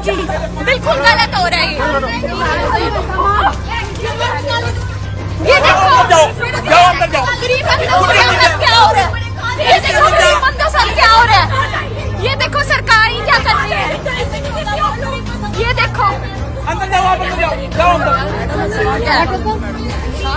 बिल्कुल गलत हो रहा है ये देखो जाओ, अंदर जाओ। गरीब बंदों के साथ क्या हो रहा है ये देखो गरीब बंदों के साथ क्या हो रहा है ये देखो सरकार ही क्या कर रही है ये देखो अंदर जाओ आप अंदर जाओ जाओ अंदर सामान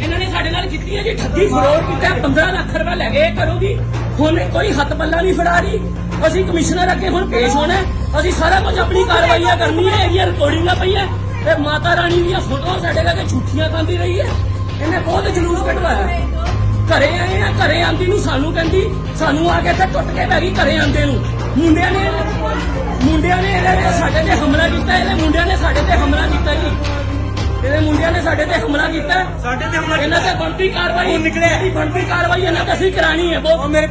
ਇਹਨਾਂ ਨੇ ਸਾਡੇ ਨਾਲ ਕੀਤੀ ਹੈ ਜੀ ਠੱਗੀ, ਫਰੋਡ ਕੀਤਾ 15 ਲੱਖ ਰੁਪਏ ਲੈ ਗਏ ਘਰੋਂ ਦੀ ਹੁਣ ਕੋਈ ਹੱਥ ਪੱਲਾ ਨਹੀਂ ਫੜਾ ਰਹੀ। ਅਸੀਂ ਕਮਿਸ਼ਨਰ ਅੱਗੇ ਹੁਣ ਪੇਸ਼ ਹੋਣਾ ਅਸੀਂ ਸਾਰਾ ਕੁਝ ਆਪਣੀ ਕਾਰਵਾਈਆਂ ਕਰਨੀ ਹੈ, ਇਹਦੀਆਂ ਰਿਕਾਰਡਿੰਗਾਂ ਪਈਆਂ। ਤੇ ਮਾਤਾ ਰਾਣੀ ਦੀਆਂ ਫੋਟੋਆਂ ਸਾਡੇ ਕਰਕੇ ਝੂਠੀਆਂ ਖਾਂਦੀ ਰਹੀ ਹੈ। ਇਹਨੇ ਬਹੁਤ ਜਲੂਸ ਕਢਵਾਇਆ। ਘਰੇ ਆਏ ਆ, ਘਰੇ ਆਂਦੀ ਨੂੰ ਸਾਨੂੰ ਕਹਿੰਦੀ, ਸਾਨੂੰ ਆ ਕੇ ਇੱਥੇ ਟੁੱਟ ਕੇ ਪੈ ਗਈ ਘਰੇ ਆਂਦੇ ਨੂੰ। ਮੁੰਡਿਆਂ ਨੇ ਮੁੰਡਿਆਂ ਨੇ ਇਹਦੇ ਤੇ ਸਾਡੇ ਤੇ ਹਮਲਾ ਕੀਤਾ, ਇਹਦੇ ਮੁੰਡਿਆਂ ਨੇ ਸਾਡੇ ਤੇ ਹਮਲਾ ਕੀਤਾ ਜੀ। ਇਹਦੇ ਮੁੰਡਿਆਂ ਨੇ ਸਾਡੇ ਤੇ ਹਮਲਾ ਕੀਤਾ ਸਾਡੇ ਤੇ ਹਮਲਾ ਇਹਨਾਂ ਤੇ ਬਣਦੀ ਕਾਰਵਾਈ ਉਹ ਨਿਕਲਿਆ। ਇਹਦੀ ਬਣਦੀ ਕਾਰਵਾਈ ਇਹਨਾਂ ਤੇ ਅਸੀਂ ਕਰਾਣੀ ਹੈ ਬਹੁਤ ਮੇਰੇ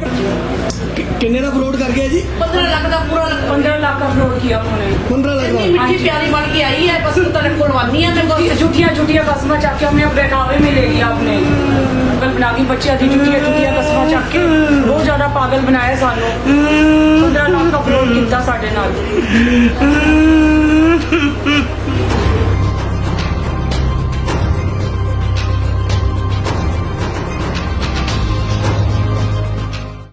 ਕਿੰਨੇ ਦਾ ਫਰੋਡ ਕਰ ਗਿਆ ਜੀ 15 ਲੱਖ ਦਾ ਪੂਰਾ 15 ਲੱਖ ਦਾ ਫਰੋਡ ਕੀਤਾ ਉਹਨੇ 15 ਲੱਖ ਦਾ ਮਿੱਠੀ ਪਿਆਰੀ ਬਣ ਕੇ आई है बस तो खुलवानी है मेरे को झूठिया झूठिया कस्मा चाक के हमें बहकावे में ले लिया आपने पागल बना के बच्चे आधी झूठिया झूठिया कस्मा चाक के बहुत ज्यादा पागल बनाया सानू 15 लाख का फ्रॉड ਕੀਤਾ ਸਾਡੇ ਨਾਲ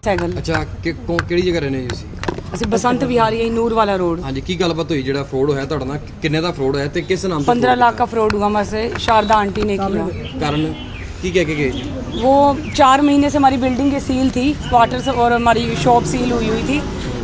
ਸਾਈਕਲ ਅੱਛਾ ਕਿ ਕੌਣ ਕਿਹੜੀ ਜਗ੍ਹਾ ਰਹਿੰਦੇ ਹੋ ਤੁਸੀਂ ਅਸੀਂ ਬਸੰਤ ਵਿਹਾਰੀ ਹੈ ਨੂਰ ਵਾਲਾ रोड ਹਾਂਜੀ ਕੀ ਗੱਲਬਾਤ ਹੋਈ ਜਿਹੜਾ ਫਰੋਡ ਹੋਇਆ ਤੁਹਾਡਾ ਨਾਲ ਕਿੰਨੇ ਦਾ ਫਰੋਡ ਹੋਇਆ ਤੇ ਕਿਸ ਨਾਮ ਤੋਂ 15 लाख का फ्रॉड हुआ हमारे से शारदा आंटी ने किया ਕਾਰਨ ਕੀ ਕਹਿ ਕੇ ਗਏ ਜੀ वो चार महीने से हमारी बिल्डिंग की सील थी क्वार्टर से और हमारी शॉप सील हुई हुई थी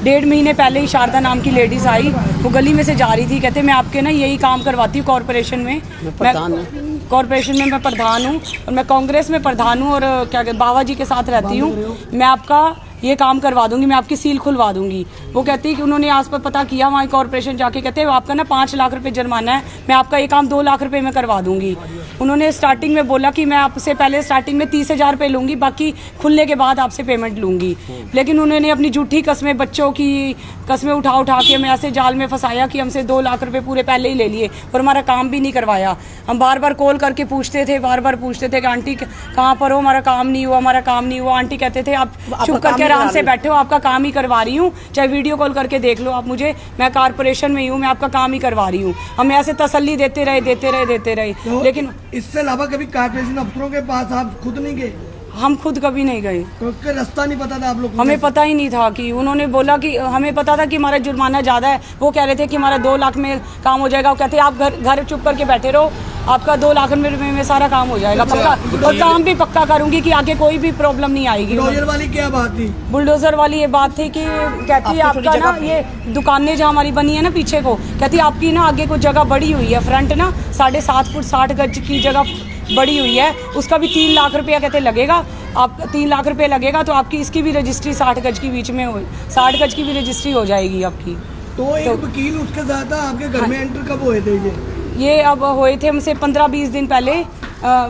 डेढ़ महीने पहले ही शारदा नाम की लेडीज आई वो गली में से जा रही थी कहते मैं आपके ना यही काम करवाती हूँ कॉरपोरेशन में मैं कॉरपोरेशन में मैं प्रधान हूँ और मैं कांग्रेस में प्रधान हूँ और क्या कहते बाबा जी के साथ रहती हूँ मैं आपका ये काम करवा दूँगी मैं आपकी सील खुलवा दूँगी। वो कहती है कि उन्होंने आस पर पता किया वहाँ कॉरपोरेशन जाके कहते हैं आपका ना पाँच लाख रुपए जुर्माना है मैं आपका ये काम दो लाख रुपए में करवा दूँगी। उन्होंने स्टार्टिंग में बोला कि मैं आपसे पहले स्टार्टिंग में तीस हज़ार रुपये लूँगी बाकी खुलने के बाद आपसे पेमेंट लूँगी। लेकिन उन्होंने अपनी झूठी कस्में बच्चों की कस्में उठा उठा के हमें ऐसे जाल में फंसाया कि हमसे दो लाख रुपये पूरे पहले ही ले लिए और हमारा काम भी नहीं करवाया। हम बार बार कॉल करके पूछते थे बार बार पूछते थे कि आंटी कहाँ पर हो? हमारा काम नहीं हुआ हमारा काम नहीं हुआ। आंटी कहते थे आप चुप करके आराम से बैठे हो आपका काम ही करवा रही हूँ। चाहे वीडियो कॉल करके देख लो आप मुझे मैं कारपोरेशन में ही हूँ मैं आपका काम ही करवा रही हूँ। हमें ऐसे तसल्ली देते रहे देते रहे देते रहे। तो लेकिन इससे अलावा कभी कारपोरेशन अफसरों के पास आप खुद नहीं गए? हम खुद कभी नहीं गए। क्योंकि रास्ता नहीं पता था आप लोग हमें पता ही नहीं था कि उन्होंने बोला कि हमें पता था कि हमारा जुर्माना ज़्यादा है। वो कह रहे थे कि हमारा दो लाख में काम हो जाएगा। वो कहते आप घर घर चुप करके बैठे रहो। आपका दो लाख रुपए में, सारा काम हो जाएगा पक्का। और काम भी पक्का करूँगी कि आगे कोई भी प्रॉब्लम नहीं आएगी। डोजर वाली क्या बात थी? बुलडोजर वाली ये बात थी कि कहती है आपका ना ये दुकानें जो हमारी बनी है ना पीछे को कहती है आपकी ना आगे कुछ जगह बड़ी हुई है फ्रंट ना साढ़े सात फुट साठ गज की जगह बड़ी हुई है उसका भी तीन लाख रुपया कहते लगेगा। आप तीन लाख रुपया लगेगा तो आपकी इसकी भी रजिस्ट्री साठ गज के बीच में हो साठ गज की भी रजिस्ट्री हो जाएगी आपकी। तो एक वकील उसके साथ आपके घर में एंटर कब हुए थे ये? ये अब हुए थे हमसे पंद्रह बीस दिन पहले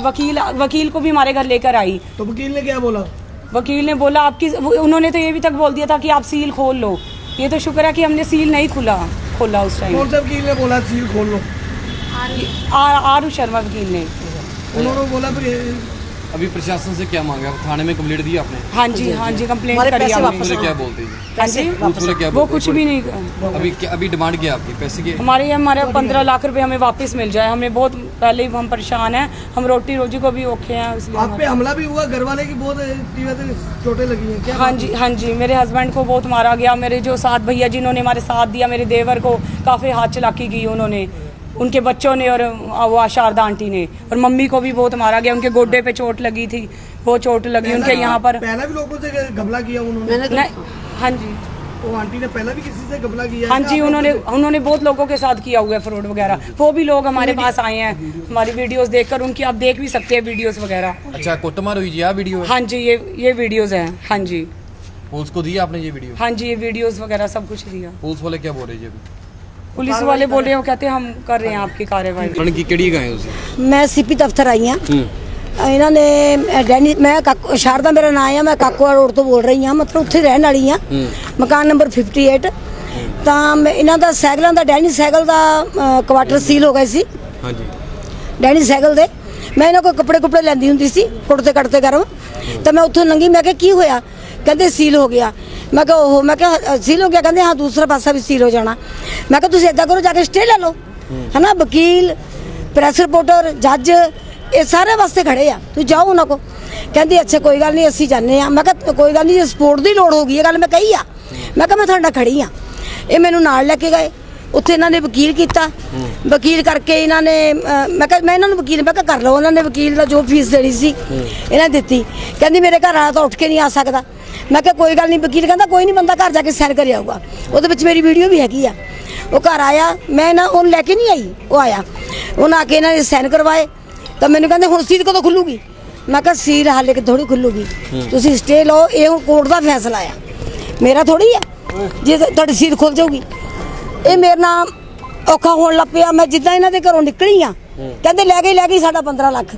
वकील वकील को भी हमारे घर लेकर आई। तो वकील ने क्या बोला? वकील ने बोला आपकी उन्होंने तो ये भी तक बोल दिया था कि आप सील खोल लो। ये तो शुक्र है कि हमने सील नहीं खुला खोला उस टाइम कौन सा वकील ने बोला सील खोल लो आरू शर्मा वकील ने। उन्होंने बोला फिर अभी प्रशासन से क्या मांगा? थाने में कंप्लेंट दी आपने? हाँ जी हाँ जी कंप्लेंट करी पुलिस क्या बोलते हैं? वो कुछ भी नहीं। अभी क्या अभी डिमांड क्या आपकी? पैसे की हमारे हमारे पंद्रह लाख रुपए हमें वापस मिल जाए। हमें बहुत पहले ही हम परेशान हैं। हम रोटी रोजी को भी औखे हैं इसलिए आप पे हमला भी हुआ? घर वाले की बहुत चोटें लगी हैं। क्या हाँ जी हाँ? जी। मेरे हस्बैंड को बहुत मारा गया। मेरे जो साथ भैया जिन्होंने हमारे साथ दिया मेरे देवर को काफ़ी हाथ चलाकी की उन्होंने। उनके बच्चों ने और वो शारदा आंटी ने। और मम्मी को भी बहुत मारा गया उनके गोड्डे पे चोट लगी थी वो चोट लगी उनके यहाँ पर। पहला भी लोगों से घबला किया उन्होंने? हाँ जी। वो आंटी ने पहला भी किसी से घबला किया हाँ जी उन्होंने उन्होंने बहुत लोगों के साथ किया हुआ है फ्रॉड वगैरह। वो भी लोग हमारे पास आए हैं हमारी वीडियोस देखकर उनकी आप देख भी सकते हैं वीडियोस वगैरह। अच्छा कुटमार हुई जी वीडियो हाँ? जी ये ये वीडियोस हैं हाँ जी। पुलिस को दिया आपने ये वीडियो हाँ जी ये वीडियोस वगैरह सब कुछ दिया। पुलिस वाले क्या बोल रहे जी अभी? पुलिस वाले बोले वो कहते हम कर रहे हैं आपकी कार्यवाही ਕਣ ਕੀ ਕਿਹੜੀ ਗਏ ਤੁਸੀਂ ਮੈਂ ਸੀਪੀ ਦਫ਼ਤਰ ਆਈ ਹਾਂ ਹੂੰ ਇਹਨਾਂ ਨੇ ਅ, ਡੈਨੀ ਮੈਂ ਕਾਕੂ ਸ਼ਾਰਦਾ ਮੇਰਾ ਨਾਮ ਆ ਮੈਂ ਕਾਕੂਆ ਰੋਡ ਤੋਂ ਬੋਲ ਰਹੀ ਹਾਂ ਮਤਲਬ ਉੱਥੇ ਰਹਿਣ ਵਾਲੀ ਹਾਂ ਹੂੰ ਮਕਾਨ ਨੰਬਰ 58 ਤਾਂ ਮੈਂ ਇਹਨਾਂ ਦਾ ਸਾਈਕਲਾਂ ਦਾ ਡੈਨੀ ਸਾਈਕਲ ਦਾ ਅ, ਕੁਆਟਰ ਸੀਲ ਹੋ ਗਏ ਸੀ ਹਾਂਜੀ ਡੈਨੀ ਸਾਈਕਲ ਦੇ ਮੈਂ ਇਹਨਾਂ ਕੋਲ ਕੱਪੜੇ ਕੁਪੜੇ ਲੈਂਦੀ ਹੁੰਦੀ ਸੀ ਕੁੜਤੇ ਕੱਟਤੇ ਗਰਮ ਤਾਂ ਮੈਂ ਉੱਥੋਂ ਲੰਗੀ ਮੈਂ ਕਿਹਾ ਕੀ ਹੋਇਆ ਕਹਿੰਦੇ ਸੀਲ ਹੋ ਗਿਆ ਮੈਂ ਕਿਹਾ ਉਹ ਮੈਂ ਕਿਹਾ ਸੀਲ ਹੋ ਗਿਆ ਕਹਿੰਦੇ ਹਾਂ ਦੂਸਰਾ ਪਾਸਾ ਵੀ ਸੀਲ ਹੋ ਜਾਣਾ। ਮੈਂ ਕਿਹਾ ਤੁਸੀਂ ਏਦਾਂ ਕਰੋ ਜਾ ਕੇ ਸਟੇ ਲੈ ਲਓ। ਹਨਾ ਵਕੀਲ ਪ੍ਰੈਸ ਰਿਪੋਰਟਰ ਜੱਜ ਇਹ ਸਾਰੇ ਵਾਸਤੇ ਖੜੇ ਆ। ਤੂੰ ਜਾਓ ਉਹਨਾਂ ਕੋ ਕਹਿੰਦੀ ਅੱਛਾ ਕੋਈ ਗੱਲ ਨਹੀਂ ਅਸੀਂ ਜਾਂਦੇ ਆ। ਮੈਂ ਕਿਹਾ ਕੋਈ ਗੱਲ ਨਹੀਂ ਜੇ ਸਪੋਰਟ ਦੀ ਲੋੜ ਹੋਗੀ ਇਹ ਗੱਲ ਮੈਂ ਕਹੀ ਆ। ਮੈਂ ਕਿਹਾ ਮੈਂ ਤੁਹਾਡੇ ਨਾਲ ਖੜੀ ਆ। ਇਹ ਮੈਨੂੰ ਨਾਲ ਲੈ ਕੇ ਗਏ। ਉੱਥੇ ਇਹਨਾਂ ਨੇ ਵਕੀਲ ਕੀਤਾ। ਵਕੀਲ ਕਰਕੇ ਇਹਨਾਂ ਨੇ ਮੈਂ ਕਿਹਾ ਮੈਂ ਇਹਨਾਂ ਨੂੰ ਵਕੀਲ ਮੈਂ ਕਿਹਾ ਕਰ ਲਓ ਉਹਨਾਂ ਨੇ ਵਕੀਲ ਦਾ ਜੋ ਫੀਸ ਦੇਣੀ ਸੀ ਇਹਨਾਂ ਨੇ ਦਿੱਤੀ। ਕਹਿੰਦੀ ਮੇਰੇ ਘਰ ਆਇਆ ਤਾਂ ਉੱਠ ਕੇ ਨਹੀਂ ਆ ਸਕਦਾ। ਮੈਂ ਕਿਹਾ ਕੋਈ ਗੱਲ ਨਹੀਂ ਵਕੀਲ ਕਹਿੰਦਾ ਕੋਈ ਨਹੀਂ ਬੰਦਾ ਘਰ ਜਾ ਕੇ ਸਾਈਨ ਕਰ ਆਊਗਾ ਉਹਦੇ ਵਿੱਚ ਮੇਰੀ ਵੀਡੀਓ ਵੀ ਹੈਗੀ ਆ। ਉਹ ਘਰ ਆਇਆ ਮੈਂ ਨਾ ਉਹਨੂੰ ਲੈ ਕੇ ਨਹੀਂ ਆਈ ਉਹ ਆਇਆ। ਉਹਨਾਂ ਆ ਕੇ ਇਹਨਾਂ ਨੇ ਸਾਈਨ ਕਰਵਾਏ। ਤਾਂ ਮੈਨੂੰ ਕਹਿੰਦੇ ਹੁਣ ਸੀਲ ਕਦੋਂ ਖੁੱਲੂਗੀ? ਮੈਂ ਕਿਹਾ ਸੀਲ ਹਾਲੇ ਕਿ ਥੋੜੀ ਖੁੱਲੂਗੀ। ਤੁਸੀਂ ਸਟੇ ਲਓ ਇਹ ਹੁਣ ਕੋਰਟ ਦਾ ਫੈਸਲਾ ਆ। ਮੇਰਾ ਥੋੜੀ ਆ ਜੇ ਤੁਹਾਡੀ ਸੀਲ ਖੁੱਲ ਜਾਊਗੀ। ਇਹ ਮੇਰੇ ਨਾਲ ਔਖਾ ਹੋਣ ਲੱਗ ਪਿਆ। ਮੈਂ ਜਿੱਦਾਂ ਇਹਨਾਂ ਦੇ ਘਰੋਂ ਨਿਕਲੀ ਆ ਕਹਿੰਦੇ ਲੈ ਗਈ ਲੈ ਗਈ ਸਾਡਾ 15 ਲੱਖ।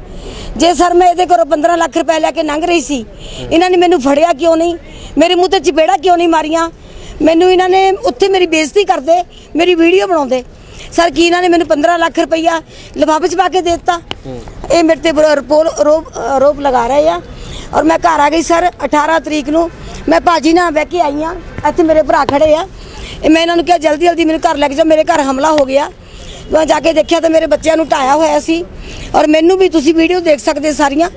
ਜੇ ਸਰ ਮੈਂ ਇਹਦੇ ਘਰੋਂ 15 ਲੱਖ ਰੁਪਏ ਲੈ ਕੇ ਲੰਘ ਰਹੀ ਸੀ ਇਹਨਾਂ ਨੇ ਮੈਨੂੰ ਫੜਿਆ ਕਿਉਂ ਨਹੀਂ? ਮੇਰੇ ਮੂੰਹ ਤੇ ਚਪੇੜਾ ਕਿਉਂ ਨਹੀਂ ਮਾਰੀਆਂ? ਮੈਨੂੰ ਇਹਨਾਂ ਨੇ ਉੱਥੇ ਮੇਰੀ ਬੇਇੱਜ਼ਤੀ ਕਰਦੇ ਮੇਰੀ ਵੀਡੀਓ ਬਣਾਉਂਦੇ। ਸਰ ਕੀ ਇਹਨਾਂ ਨੇ ਮੈਨੂੰ 15 ਲੱਖ ਰੁਪਈਆ ਲਿਫਾਫੇ 'ਚ ਪਾ ਕੇ ਦੇ ਦਿੱਤਾ? ਇਹ ਮੇਰੇ ਤੇ ਰੋਪ ਰੋਪ ਲਗਾ ਰਹੇ ਆ। ਔਰ ਮੈਂ ਘਰ ਆ ਗਈ ਸਰ 18 ਤਰੀਕ ਨੂੰ। ਮੈਂ ਭਾਜੀ ਨਾਲ ਬਹਿ ਕੇ ਆਈ ਆ ਇੱਥੇ ਮੇਰੇ ਭਰਾ ਖੜੇ ਆ। ਇਹ ਮੈਂ ਇਹਨਾਂ ਨੂੰ ਕਿਹਾ ਜਲਦੀ ਜਲਦੀ ਮੈਨੂੰ ਘਰ ਲੈ ਕੇ ਜਾਓ ਮੇਰੇ ਘਰ ਹਮਲਾ ਹੋ ਗਿਆ। ਮੈਂ ਜਾ ਕੇ ਦੇਖਿਆ ਤਾਂ ਮੇਰੇ ਬੱਚਿਆਂ ਨੂੰ ਢਾਇਆ ਹੋਇਆ ਸੀ। ਔਰ ਮੈਨੂੰ ਵੀ ਤੁਸੀਂ ਵੀਡੀਓ ਦੇਖ ਸਕਦੇ ਸਾਰੀਆਂ।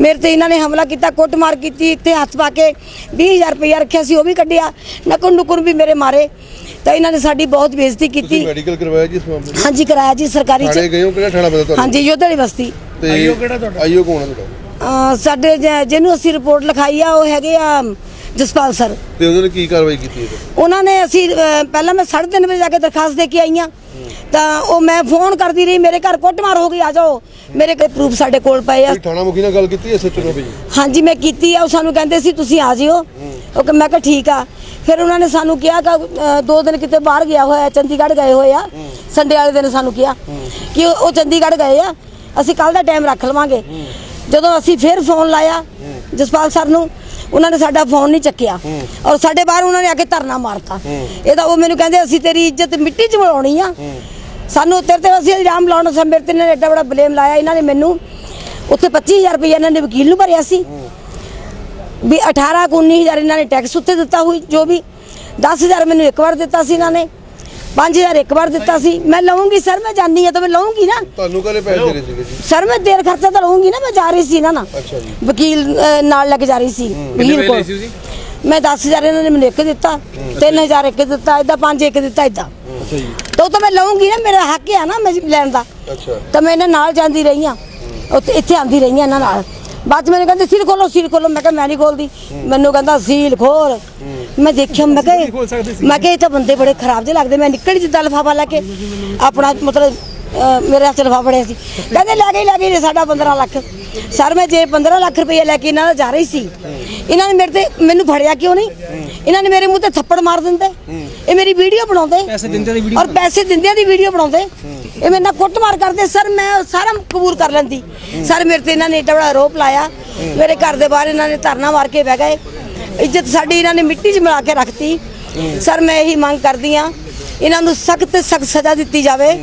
ਮੇਰੇ ਤੇ ਇਹਨਾਂ ਨੇ ਹਮਲਾ ਕੀਤਾ ਕੁੱਟਮਾਰ ਕੀਤੀ ਇੱਥੇ ਹੱਥ ਪਾ ਕੇ 20000 ਰੁਪਇਆ ਰੱਖਿਆ ਸੀ ਉਹ ਵੀ ਕੱਢਿਆ। ਨਕੁਰ ਨੁਕਰ ਵੀ ਮੇਰੇ ਮਾਰੇ। ਤਾਂ ਇਹਨਾਂ ਨੇ ਸਾਡੀ ਬਹੁਤ ਬੇਇੱਜ਼ਤੀ ਕੀਤੀ। ਮੈਡੀਕਲ ਕਰਵਾਇਆ ਜੀ ਇਸ ਮਾਮਲੇ 'ਚ? ਹਾਂਜੀ ਕਰਾਇਆ ਜੀ ਸਰਕਾਰੀ ਥਾਣੇ ਚ ਗਏ ਹੋ ਕਿਹੜਾ ਥਾਣਾ ਪਤਾ ਤੁਹਾਨੂੰ? ਹਾਂਜੀ ਯੋਧੜੀ ਬਸਤੀ ਤੇ ਆਈਓ ਕਿਹੜਾ ਤੁਹਾਡਾ? ਆਈਓ ਕੌਣ ਹੈ ਤੁਹਾਡਾ? ਅਹ ਸਾਡੇ ਜ- ਜਿਹਨੂੰ ਅਸੀਂ ਰਿਪੋਰਟ ਲਿਖਾਈ ਆ ਉਹ ਹੈਗੇ ਆ ਜਸਪਾਲ ਸਰ। ਤੇ ਉਹਨਾਂ ਨੇ ਕੀ ਕਾਰਵਾਈ ਕੀਤੀ ਹੈ? ਉਹਨਾਂ ਨੇ ਅਸੀਂ ਅਹ, ਪਹਿਲਾਂ ਮੈਂ 3:30 ਵਜੇ ਜਾ ਕੇ ਦਰਖਾਸਤ ਦੇ ਕੇ ਆਈ ਹਾਂ। ਤਾਂ ਉਹ ਮੈਂ ਫੋਨ ਕਰਦੀ ਰਹੀ ਮੇਰੇ ਘਰ ਕੁੱਟਮਾਰ ਹੋ ਗਈ ਆ ਜਾਓ। ਮੇਰੇ ਕੋਲ ਪ੍ਰੂਫ ਸਾਡੇ ਕੋਲ ਪਏ ਆ। ਥਾਣਾ ਮੁਖੀ ਨਾਲ ਗੱਲ ਕੀਤੀ ਐ ਸੱਚੋ ਨੂੰ ਹਾਂਜੀ ਮੈਂ ਕੀਤੀ ਆ ਉਹ ਸਾਨੂੰ ਕਹਿੰਦੇ ਸੀ ਤੁਸੀਂ ਆ ਜਿਓ। ਉਹ ਕਿ ਮੈਂ ਕਿਹਾ ਠੀਕ ਆ। ਫਿਰ ਉਹਨਾਂ ਨੇ ਸਾਨੂੰ ਕਿਹਾ ਕਿ ਦੋ ਦਿਨ ਕਿਤੇ ਬਾਹਰ ਗਿਆ ਹੋਇਆ ਚੰਡੀਗੜ੍ਹ ਗਏ ਹੋਏ ਆ। ਸੰਡੇ ਵਾਲੇ ਦਿਨ ਸਾਨੂੰ ਕਿਹਾ ਕਿ ਉਹ ਉਹ ਚੰਡੀਗੜ੍ਹ ਗਏ ਆ। ਅਸੀਂ ਕੱਲ ਦਾ ਟਾਈਮ ਰੱਖ ਲਵਾਂਗੇ। ਜਦੋਂ ਅਸੀਂ ਫਿਰ ਫੋਨ ਲਾਇਆ ਜਸਪਾਲ ਸਰ ਨੂੰ ਉਹਨਾਂ ਨੇ ਸਾਡਾ ਫੋਨ ਨਹੀਂ ਚੱਕਿਆ। ਔਰ ਸਾਡੇ ਬਾਹਰ ਉਹਨਾਂ ਨੇ ਆ ਕੇ ਧਰਨਾ ਮਾਰਤਾ। ਇਹਦਾ ਉਹ ਮੈਨੂੰ ਕਹਿੰਦੇ ਅਸੀਂ ਤੇਰੀ ਇੱਜ਼ਤ ਮਿੱਟੀ 'ਚ ਮਿਲਾਉਣੀ ਆ। ਸਾਨੂੰ ਤੇਰੇ ਤੇ ਅਸੀਂ ਇਲਜ਼ਾਮ ਲਾਉਣਾ ਸੀ ਮੇਰੇ ਤੇ ਇਹਨਾਂ ਨੇ ਐਡਾ ਬੜਾ ਬਲੇਮ ਲਾਇਆ ਇਹਨਾਂ ਨੇ ਮੈਨੂੰ ਉੱਥੇ 25000 ਰੁਪਏ ਇਹਨਾਂ ਨੇ ਵਕੀਲ ਨੂੰ ਭਰਿਆ ਸੀ। ਵੀ 18 ਕੁ 19000 ਇਹਨਾਂ ਨੇ ਟੈਕਸ ਉੱਤੇ ਦਿੱਤਾ ਹੋਈ ਜੋ ਵੀ 10000 ਮੈਨੂੰ ਇੱਕ ਵਾਰ ਦਿੱਤਾ ਸੀ ਇਹਨਾਂ ਨੇ 5000 ਇੱਕ ਵਾਰ ਦਿੱਤਾ ਸੀ। ਮੈਂ ਲਵਾਂਗੀ ਸਰ ਮੈਂ ਜਾਣੀ ਆ ਤਾਂ ਮੈਂ ਲਵਾਂਗੀ ਨਾ। ਤੁਹਾਨੂੰ ਕਾਹਲੇ ਪੈਸੇ ਦੇ ਰਹੇ ਸੀਗੇ ਜੀ? ਸਰ ਮੈਂ ਦੇਰ ਖਰਚਾ ਤਾਂ ਲਵਾਂਗੀ ਨਾ ਮੈਂ ਜਾ ਰਹੀ ਸੀ ਨਾ ਨਾ। ਅੱਛਾ ਜੀ। ਵਕੀਲ ਅਹ, ਨਾਲ ਲੈ ਕੇ ਜਾ ਰਹੀ ਸੀ। ਵਕੀਲ ਕੋਲ? ਮੈਂ 10000 ਇਹਨਾਂ ਨੇ ਮੈਨੂੰ ਇੱਕ ਦਿੱਤਾ 3000 ਇੱਕ ਦਿੱਤਾ ਇਦਾਂ ਪੰਜ ਇੱਕ ਦਿੱਤਾ ਇਦਾਂ ਅੱਛਾ ਜੀ। ਤਾਂ ਉਹ ਤਾਂ ਮੈਂ ਲਵਾਂਗੀ ਨਾ ਮੇਰਾ ਹੱਕ ਆ ਨਾ ਮੈਂ ਲੈਣ ਦਾ। ਅੱਛਾ। ਤਾਂ ਮੈਂ ਇਹਨਾਂ ਨਾਲ ਜਾਂਦੀ ਰਹੀ ਆ ਉੱਥੇ ਇੱਥੇ ਆਂਦੀ ਰਹੀ ਆ ਇਹਨਾਂ ਨਾਲ। ਬਾਅਦ 'ਚ ਮੈਨੂੰ ਕਹਿੰਦੇ ਸੀਲ ਖੋਲੋ ਸੀਲ ਖੋਲੋ ਮੈਂ ਕਿਹਾ ਮੈਂ ਨਹੀਂ ਖੋਲਦੀ ਮੈਨੂੰ ਕਹਿੰਦਾ ਸੀਲ ਖੋਲ ਮੈਂ ਦੇਖਿਆ ਮੈਂ ਕਿਹਾ ਮੈਂ ਕਿਹਾ ਇਹ ਤਾਂ ਬੰਦੇ ਬੜੇ ਖਰਾਬ ਜਿਹੇ ਲੱਗਦੇ। ਮੈਂ ਨਿਕਲੀ ਜਿੱਦਾਂ ਲਫਾਫਾ ਲੈ ਕੇ। ਆਪਣਾ ਮਤਲਬ ਮੇਰੇ ਹੱਥ ਲਫਾਫਾ ਫੜਿਆ ਸੀ। ਕਹਿੰਦੇ ਲੈ ਗਈ ਲੈ ਗਈ ਸਾਡਾ 15 ਲੱਖ। ਸਰ ਮੈਂ ਜੇ 15 ਲੱਖ ਰੁਪਏ ਲੈ ਕੇ ਇਹਨਾਂ ਦਾ ਜਾ ਰਹੀ ਸੀ ਇਹਨਾਂ ਨੇ ਮੇਰੇ ਤੇ ਮੈਨੂੰ ਫੜਿਆ ਕਿਉਂ ਨਹੀਂ? ਇਹਨਾਂ ਨੇ ਮੇਰੇ ਮੂੰਹ ਤੇ ਥੱਪੜ ਮਾਰ ਦਿੰਦੇ। ਇਹ ਮੇਰੀ ਵੀਡੀਓ ਬਣਾਉਂਦੇ। ਪੈਸੇ ਦਿੰਦੇ ਦੀ ਵੀਡੀਓ ਔਰ ਪੈਸੇ ਦਿੰਦਿਆਂ ਦੀ ਵੀਡੀਓ ਬਣਾਉਂਦੇ। ਇਹ ਮੇਰੇ ਨਾਲ ਕੁੱਟਮਾਰ ਕਰਦੇ। ਸਰ ਮੈਂ ਸਾਰਾ ਕਬੂਲ ਕਰ ਲੈਂਦੀ। ਸਰ ਮੇਰੇ ਤੇ ਇਹਨਾਂ ਨੇ ਏਡਾ ਬੜਾ ਆਰੋਪ ਲਾਇਆ। ਮੇਰੇ ਘਰ ਦੇ ਬਾਹਰ ਇਹਨਾਂ ਨੇ ਧਰਨਾ ਮਾਰ ਕੇ ਬਹਿ ਗਏ। ਇੱਜ਼ਤ ਸਾਡੀ ਇਹਨਾਂ ਨੇ ਮਿੱਟੀ 'ਚ ਮਿਲਾ ਕੇ ਰੱਖਤੀ। ਸਰ ਮੈਂ ਇਹੀ ਮੰਗ ਕਰਦੀ ਆ ਇਹਨਾਂ ਨੂੰ ਸਖਤ ਸਖਤ ਸਜ਼ਾ ਦਿੱਤੀ ਜਾਵੇ।